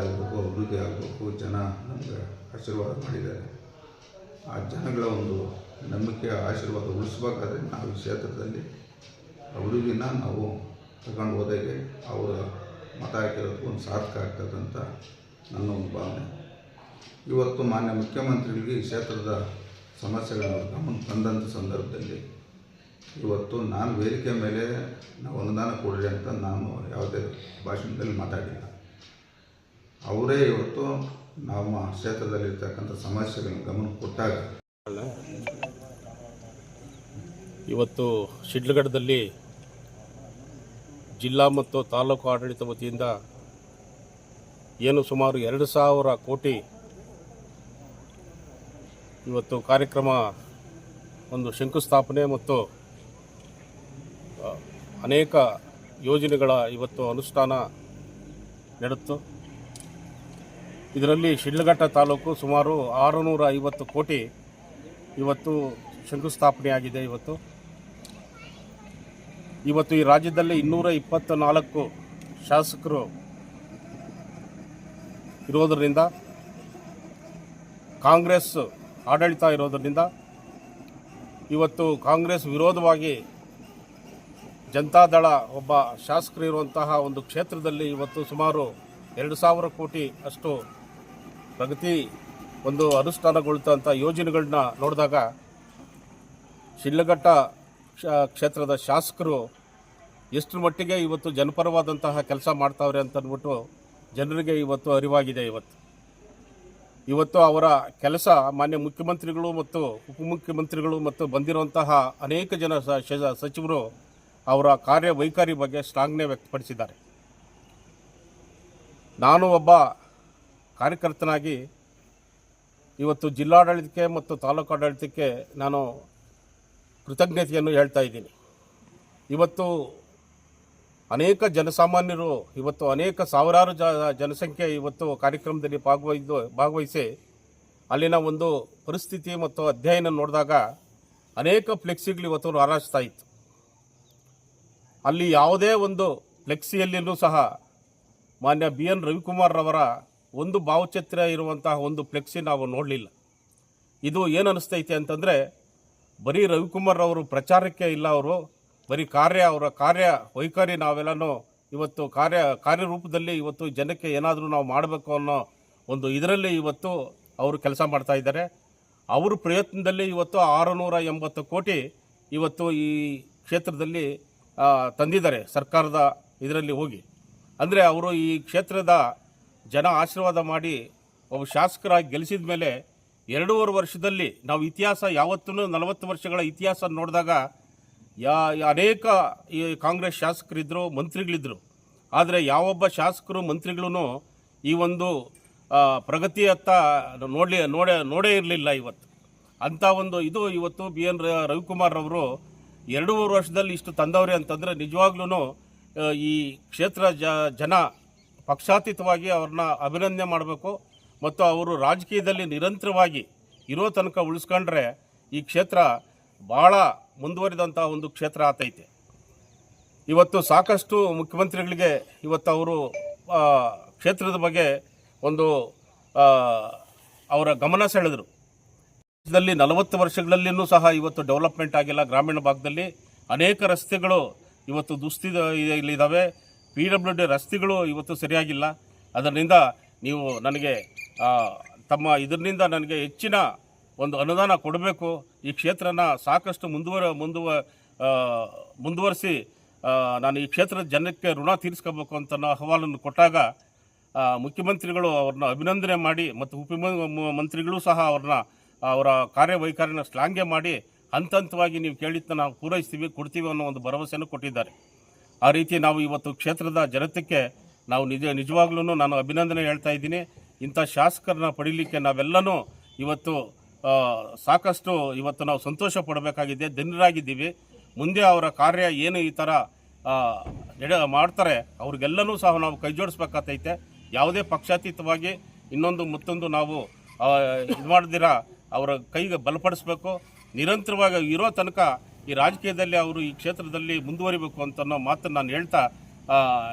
ಆಗಬೇಕು ಅಭಿವೃದ್ಧಿ ಆಗಬೇಕು, ಜನ ನಮಗೆ ಆಶೀರ್ವಾದ ಮಾಡಿದ್ದಾರೆ. ಆ ಜನಗಳ ಒಂದು ನಂಬಿಕೆ, ಆಶೀರ್ವಾದ ಉಳಿಸ್ಬೇಕಾದ್ರೆ ನಾವು ಈ ಕ್ಷೇತ್ರದಲ್ಲಿ ಅಭಿವೃದ್ಧಿನ ನಾವು ತಗೊಂಡು ಹೋದಾಗೆ ಅವರ ಮತ ಹಾಕಿರೋದಕ್ಕೆ ಒಂದು ಸಾರ್ಥಕ ಅಂತ ನನ್ನ ಒಂದು ಭಾವನೆ. ಇವತ್ತು ಮಾನ್ಯ ಮುಖ್ಯಮಂತ್ರಿಗಳಿಗೆ ಈ ಕ್ಷೇತ್ರದ ಸಮಸ್ಯೆಗಳನ್ನು ಗಮನ ತಂದಂಥ ಸಂದರ್ಭದಲ್ಲಿ ಇವತ್ತು ನಾನು ವೇದಿಕೆ ಮೇಲೆ ನಾವು ಅನುದಾನ ಕೊಡಲಿ ಅಂತ ನಾನು ಯಾವುದೇ ಭಾಷಣದಲ್ಲಿ ಮಾತಾಡಿಲ್ಲ. ಅವರೇ ಇವತ್ತು ನಮ್ಮ ಕ್ಷೇತ್ರದಲ್ಲಿರ್ತಕ್ಕಂಥ ಸಮಸ್ಯೆಗಳನ್ನು ಗಮನ ಕೊಟ್ಟಾಗ ಇವತ್ತು ಶಿಡ್ಲಘಟ್ಟದಲ್ಲಿ ಜಿಲ್ಲಾ ಮತ್ತು ತಾಲೂಕು ಆಡಳಿತ ವತಿಯಿಂದ ಏನು ಸುಮಾರು ಎರಡು ಸಾವಿರ ಕೋಟಿ ಇವತ್ತು ಕಾರ್ಯಕ್ರಮ ಒಂದು ಶಂಕುಸ್ಥಾಪನೆ ಮತ್ತು ಅನೇಕ ಯೋಜನೆಗಳ ಇವತ್ತು ಅನುಷ್ಠಾನ ನಡೆತು ಇದರಲ್ಲಿ ಶಿಡ್ಲಘಟ್ಟ ತಾಲೂಕು ಸುಮಾರು ಆರುನೂರ ಐವತ್ತು ಕೋಟಿ ಇವತ್ತು ಶಂಕುಸ್ಥಾಪನೆಯಾಗಿದೆ ಇವತ್ತು. ಇವತ್ತು ಈ ರಾಜ್ಯದಲ್ಲಿ ಇನ್ನೂರ ಇಪ್ಪತ್ತ ನಾಲ್ಕು ಶಾಸಕರು ಇರೋದರಿಂದ, ಕಾಂಗ್ರೆಸ್ ಆಡಳಿತ ಇರೋದರಿಂದ, ಇವತ್ತು ಕಾಂಗ್ರೆಸ್ ವಿರೋಧವಾಗಿ ಜನತಾದಳ ಒಬ್ಬ ಶಾಸಕರು ಇರುವಂತಹ ಒಂದು ಕ್ಷೇತ್ರದಲ್ಲಿ ಇವತ್ತು ಸುಮಾರು ಎರಡು ಸಾವಿರ ಕೋಟಿ ಅಷ್ಟು ಪ್ರಗತಿ ಒಂದು ಅನುಷ್ಠಾನಗೊಳ್ತಂಥ ಯೋಜನೆಗಳನ್ನ ನೋಡಿದಾಗ ಶಿಡ್ಲಘಟ್ಟ ಕ್ಷ- ಕ್ಷೇತ್ರದ ಶಾಸಕರು ಎಷ್ಟು ಮಟ್ಟಿಗೆ ಇವತ್ತು ಜನಪರವಾದಂತಹ ಕೆಲಸ ಮಾಡ್ತಾವ್ರೆ ಅಂತಂದ್ಬಿಟ್ಟು ಜನರಿಗೆ ಇವತ್ತು ಅರಿವಾಗಿದೆ ಇವತ್ತು. ಇವತ್ತು ಅವರ ಕೆಲಸ ಮಾನ್ಯ ಮುಖ್ಯಮಂತ್ರಿಗಳು ಮತ್ತು ಉಪಮುಖ್ಯಮಂತ್ರಿಗಳು ಮತ್ತು ಬಂದಿರುವಂತಹ ಅನೇಕ ಜನ ಸಚಿವರು ಅವರ ಕಾರ್ಯವೈಖರಿ ಬಗ್ಗೆ ಶ್ಲಾಘನೆ ವ್ಯಕ್ತಪಡಿಸಿದ್ದಾರೆ. ನಾನು ಒಬ್ಬ ಕಾರ್ಯಕರ್ತನಾಗಿ ಇವತ್ತು ಜಿಲ್ಲಾಡಳಿತಕ್ಕೆ ಮತ್ತು ತಾಲೂಕು ಆಡಳಿತಕ್ಕೆ ನಾನು ಕೃತಜ್ಞತೆಯನ್ನು ಹೇಳ್ತಾ ಇದ್ದೀನಿ. ಇವತ್ತು ಅನೇಕ ಜನಸಾಮಾನ್ಯರು, ಇವತ್ತು ಅನೇಕ ಸಾವಿರಾರು ಜ, ಜನಸಂಖ್ಯೆ ಇವತ್ತು ಕಾರ್ಯಕ್ರಮದಲ್ಲಿ ಭಾಗವಹಿದ್ದು, ಭಾಗವಹಿಸಿ ಅಲ್ಲಿನ ಒಂದು ಪರಿಸ್ಥಿತಿ ಮತ್ತು ಅಧ್ಯಯನ ನೋಡಿದಾಗ ಅನೇಕ ಫ್ಲೆಕ್ಸಿಗಳು ಇವತ್ತು ಹಾರಾಡ್ತಾ ಇತ್ತು. ಅಲ್ಲಿ ಯಾವುದೇ ಒಂದು ಫ್ಲೆಕ್ಸಿಯಲ್ಲಿಯೂ ಸಹ ಮಾನ್ಯ ಬಿ ಎನ್ ರವಿಕುಮಾರ್ ರವರ ಒಂದು ಭಾವಚಿತ್ರ ಇರುವಂತಹ ಒಂದು ಫ್ಲೆಕ್ಸಿ ನಾವು ನೋಡಲಿಲ್ಲ. ಇದು ಏನು ಅನಿಸ್ತೈತೆ ಅಂತಂದರೆ, ಬರೀ ರವಿಕುಮಾರ್ ಅವರು ಪ್ರಚಾರಕ್ಕೆ ಇಲ್ಲ ಅವರು, ಬರೀ ಕಾರ್ಯ ಅವರ ಕಾರ್ಯ ವೈಖರಿ ನಾವೆಲ್ಲನೂ ಇವತ್ತು ಕಾರ್ಯ ಕಾರ್ಯರೂಪದಲ್ಲಿ ಇವತ್ತು ಜನಕ್ಕೆ ಏನಾದರೂ ನಾವು ಮಾಡಬೇಕು ಅನ್ನೋ ಒಂದು ಇದರಲ್ಲಿ ಇವತ್ತು ಅವರು ಕೆಲಸ ಮಾಡ್ತಾ ಇದ್ದಾರೆ. ಅವ್ರ ಪ್ರಯತ್ನದಲ್ಲಿ ಇವತ್ತು ಆರುನೂರ ಎಂಬತ್ತು ಕೋಟಿ ಇವತ್ತು ಈ ಕ್ಷೇತ್ರದಲ್ಲಿ ತಂದಿದ್ದಾರೆ ಸರ್ಕಾರದ ಇದರಲ್ಲಿ ಹೋಗಿ. ಅಂದರೆ ಅವರು ಈ ಕ್ಷೇತ್ರದ ಜನ ಆಶೀರ್ವಾದ ಮಾಡಿ ಒಬ್ಬ ಶಾಸಕರಾಗಿ ಗೆಲ್ಲಿಸಿದ ಮೇಲೆ ಎರಡೂವರೆ ವರ್ಷದಲ್ಲಿ ನಾವು ಇತಿಹಾಸ ಯಾವತ್ತೂ ನಲವತ್ತು ವರ್ಷಗಳ ಇತಿಹಾಸ ನೋಡಿದಾಗ ಯಾ ಅನೇಕ ಈ ಕಾಂಗ್ರೆಸ್ ಶಾಸಕರಿದ್ದರು, ಮಂತ್ರಿಗಳಿದ್ದರು. ಆದರೆ ಯಾವೊಬ್ಬ ಶಾಸಕರು ಮಂತ್ರಿಗಳೂ ಈ ಒಂದು ಪ್ರಗತಿಯತ್ತ ನೋಡಲಿ, ನೋಡೇ ನೋಡೇ ಇರಲಿಲ್ಲ ಇವತ್ತು. ಅಂಥ ಒಂದು ಇದು ಇವತ್ತು ಬಿ ಎನ್ ರವಿಕುಮಾರ್ ಅವರು ಎರಡೂವರೆ ವರ್ಷದಲ್ಲಿ ಇಷ್ಟು ತಂದವ್ರೆ ಅಂತಂದರೆ ನಿಜವಾಗ್ಲೂ ಈ ಕ್ಷೇತ್ರ ಜನ ಪಕ್ಷಾತೀತವಾಗಿ ಅವ್ರನ್ನ ಅಭಿನಂದನೆ ಮಾಡಬೇಕು ಮತ್ತು ಅವರು ರಾಜಕೀಯದಲ್ಲಿ ನಿರಂತರವಾಗಿ ಇರೋ ತನಕ ಉಳಿಸ್ಕೊಂಡ್ರೆ ಈ ಕ್ಷೇತ್ರ ಭಾಳ ಮುಂದುವರಿದಂಥ ಒಂದು ಕ್ಷೇತ್ರ ಆತೈತೆ. ಇವತ್ತು ಸಾಕಷ್ಟು ಮುಖ್ಯಮಂತ್ರಿಗಳಿಗೆ ಇವತ್ತು ಅವರು ಕ್ಷೇತ್ರದ ಬಗ್ಗೆ ಒಂದು ಅವರ ಗಮನ ಸೆಳೆದರು. ದೇಶದಲ್ಲಿ ನಲವತ್ತು ವರ್ಷಗಳಲ್ಲಿಯೂ ಸಹ ಇವತ್ತು ಡೆವಲಪ್ಮೆಂಟ್ ಆಗಿಲ್ಲ. ಗ್ರಾಮೀಣ ಭಾಗದಲ್ಲಿ ಅನೇಕ ರಸ್ತೆಗಳು ಇವತ್ತು ದುಸ್ಥಿತಿಯಲ್ಲಿದ್ದಾವೆ ಪಿ ಡಬ್ಲ್ಯೂ ಡಿ ರಸ್ತೆಗಳು ಇವತ್ತು ಸರಿಯಾಗಿಲ್ಲ. ಅದರಿಂದ ನೀವು ನನಗೆ ತಮ್ಮ ಇದರಿಂದ ನನಗೆ ಹೆಚ್ಚಿನ ಒಂದು ಅನುದಾನ ಕೊಡಬೇಕು. ಈ ಕ್ಷೇತ್ರನ ಸಾಕಷ್ಟು ಮುಂದುವರ, ಮುಂದುವ ಮುಂದುವರಿಸಿ ನಾನು ಈ ಕ್ಷೇತ್ರದ ಜನಕ್ಕೆ ಋಣ ತೀರಿಸ್ಕೋಬೇಕು ಅಂತ ಅಹವಾಲನ್ನು ಕೊಟ್ಟಾಗ ಮುಖ್ಯಮಂತ್ರಿಗಳು ಅವ್ರನ್ನ ಅಭಿನಂದನೆ ಮಾಡಿ ಮತ್ತು ಉಪ ಮಂತ್ರಿಗಳು ಸಹ ಅವ್ರನ್ನ, ಅವರ ಕಾರ್ಯವೈಖರಿನ ಶ್ಲಾಘೆ ಮಾಡಿ ಹಂತ ಹಂತವಾಗಿ ನೀವು ಕೇಳಿದ್ದನ್ನ ನಾವು ಪೂರೈಸ್ತೀವಿ, ಕೊಡ್ತೀವಿ ಅನ್ನೋ ಒಂದು ಭರವಸೆಯನ್ನು ಕೊಟ್ಟಿದ್ದಾರೆ. ಆ ರೀತಿ ನಾವು ಇವತ್ತು ಕ್ಷೇತ್ರದ ಜನತೆಗೆ ನಾವು ನಿಜ ನಿಜವಾಗ್ಲೂ ನಾನು ಅಭಿನಂದನೆ ಹೇಳ್ತಾ ಇದ್ದೀನಿ. ಇಂಥ ಶಾಸಕರನ್ನ ಪಡೀಲಿಕ್ಕೆ ನಾವೆಲ್ಲನೂ ಇವತ್ತು ಸಾಕಷ್ಟು ಇವತ್ತು ನಾವು ಸಂತೋಷ ಪಡಬೇಕಾಗಿದೆ, ಧನ್ಯರಾಗಿದ್ದೀವಿ. ಮುಂದೆ ಅವರ ಕಾರ್ಯ ಏನು ಈ ಥರ ನಡೆ ಮಾಡ್ತಾರೆ, ಅವ್ರಿಗೆಲ್ಲನೂ ಸಹ ನಾವು ಕೈ ಜೋಡಿಸ್ಬೇಕಾಗ್ತೈತೆ ಯಾವುದೇ ಪಕ್ಷಾತೀತವಾಗಿ ಇನ್ನೊಂದು ಮತ್ತೊಂದು ನಾವು ಇದು ಮಾಡ್ದಿರ, ಅವರ ಕೈಗೆ ಬಲಪಡಿಸ್ಬೇಕು. ನಿರಂತರವಾಗಿ ಇರೋ ತನಕ ಈ ರಾಜಕೀಯದಲ್ಲಿ ಅವರು ಈ ಕ್ಷೇತ್ರದಲ್ಲಿ ಮುಂದುವರಿಬೇಕು ಅಂತ ಅನ್ನೋ ಮಾತನ್ನು ನಾನು ಹೇಳ್ತಾ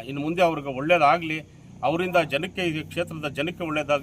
ಇನ್ನು ಮುಂದೆ ಅವ್ರಿಗೆ ಒಳ್ಳೆಯದಾಗಲಿ ಅವರಿಂದ ಜನಕ್ಕೆ ಈ ಕ್ಷೇತ್ರದ ಜನಕ್ಕೆ ಒಳ್ಳೆಯದಾಗಲಿ